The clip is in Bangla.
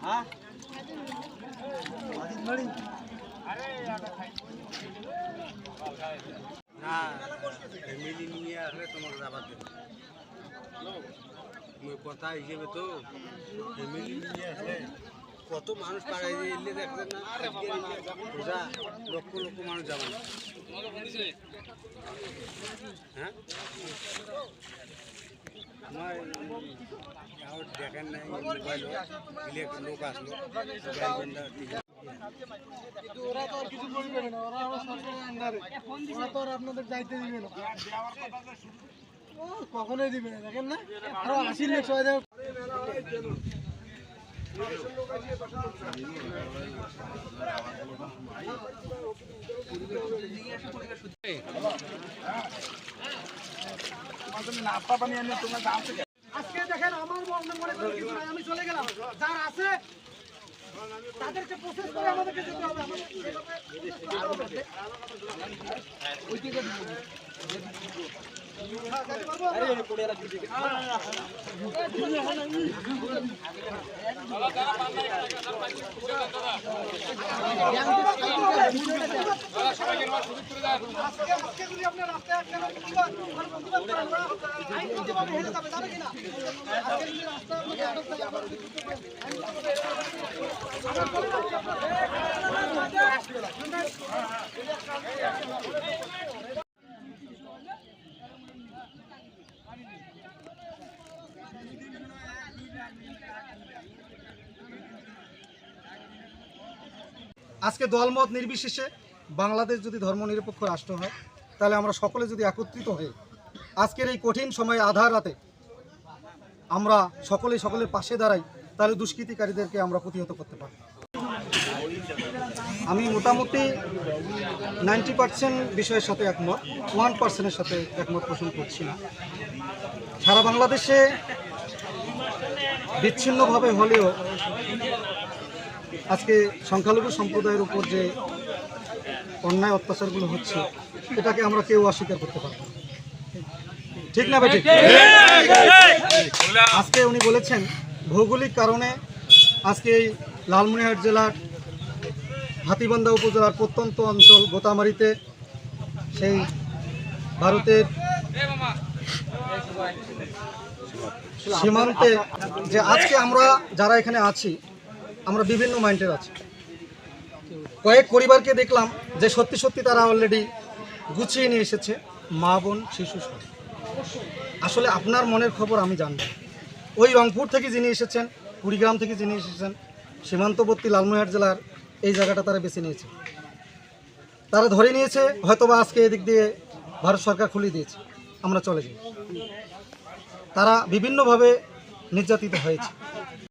હા અરે આ ખાઈ না ফ্যামিলি নিয়ে আসলে তোমাকে যাবার দেবো। কথা হিসেবে তো ফ্যামিলি নিয়ে আসলে কত মানুষ পাড়ায় এলে দেখবেন না রোজা লক্ষ লক্ষ মানুষ যাবে না। হ্যাঁ? আমার কারোর দেখেন নাই লোক আসলো তো আর আপনাদের দিবে না। কখনোই দিবে না, দেখেন না? আরও আজকে দেখেন আমার মনে করে আমি চলে গেলাম। যার আছে তাদেরকে প্রসেস করে আমাদেরকে যেতে হবে। আজকে আজকে দলমত নির্বিশেষে বাংলাদেশ যদি ধর্মনিরপেক্ষ রাষ্ট্র হয়, তাহলে আমরা সকলে যদি একত্রিত হয়ে আজকের এই কঠিন সময়ে আধার রাতে আমরা সকলে সকলের পাশে দাঁড়াই তাহলে দুষ্কৃতিকারীদেরকে আমরা প্রতিহত করতে পারি আমি মোটামুটি নাইনটি পার্সেন্ট বিষয়ের সাথে একমত ওয়ান পার্সেন্টের সাথে একমত পোষণ করছি না। সারা বাংলাদেশে বিচ্ছিন্নভাবে হলেও আজকে সংখ্যালঘু সম্প্রদায়ের উপর যে অন্যায় অত্যাচারগুলো হচ্ছে এটাকে আমরা কেউ অস্বীকার করতে পারব। ঠিক না বেঠিক আজকে উনি বলেছেন ভৌগোলিক কারণে আজকে এই লালমনিরহাট জেলার হাতিবান্ধা উপজেলার প্রত্যন্ত অঞ্চল গোতামারিতে সেই ভারতের সীমান্তে যে আজকে আমরা যারা এখানে আছি, আমরা বিভিন্ন মাইন্ডের আছি। কয়েক পরিবারকে দেখলাম যে সত্যি সত্যি তারা অলরেডি গুছিয়ে নিয়ে এসেছে, মা, বোন, শিশু সহ আসলে আপনার মনের খবর আমি জানব। ওই রংপুর থেকে যিনি এসেছেন, কুড়িগ্রাম থেকে যিনি এসেছেন, সীমান্তবর্তী লালমনিরহাট জেলার এই জায়গাটা তারা বেছে নিয়েছে। তারা ধরে নিয়েছে, হয়তোবা আজকে এদিক দিয়ে ভারত সরকার খুলে দিয়েছে। আমরা চলে যাই। তারা বিভিন্নভাবে নির্যাতিত হয়েছে।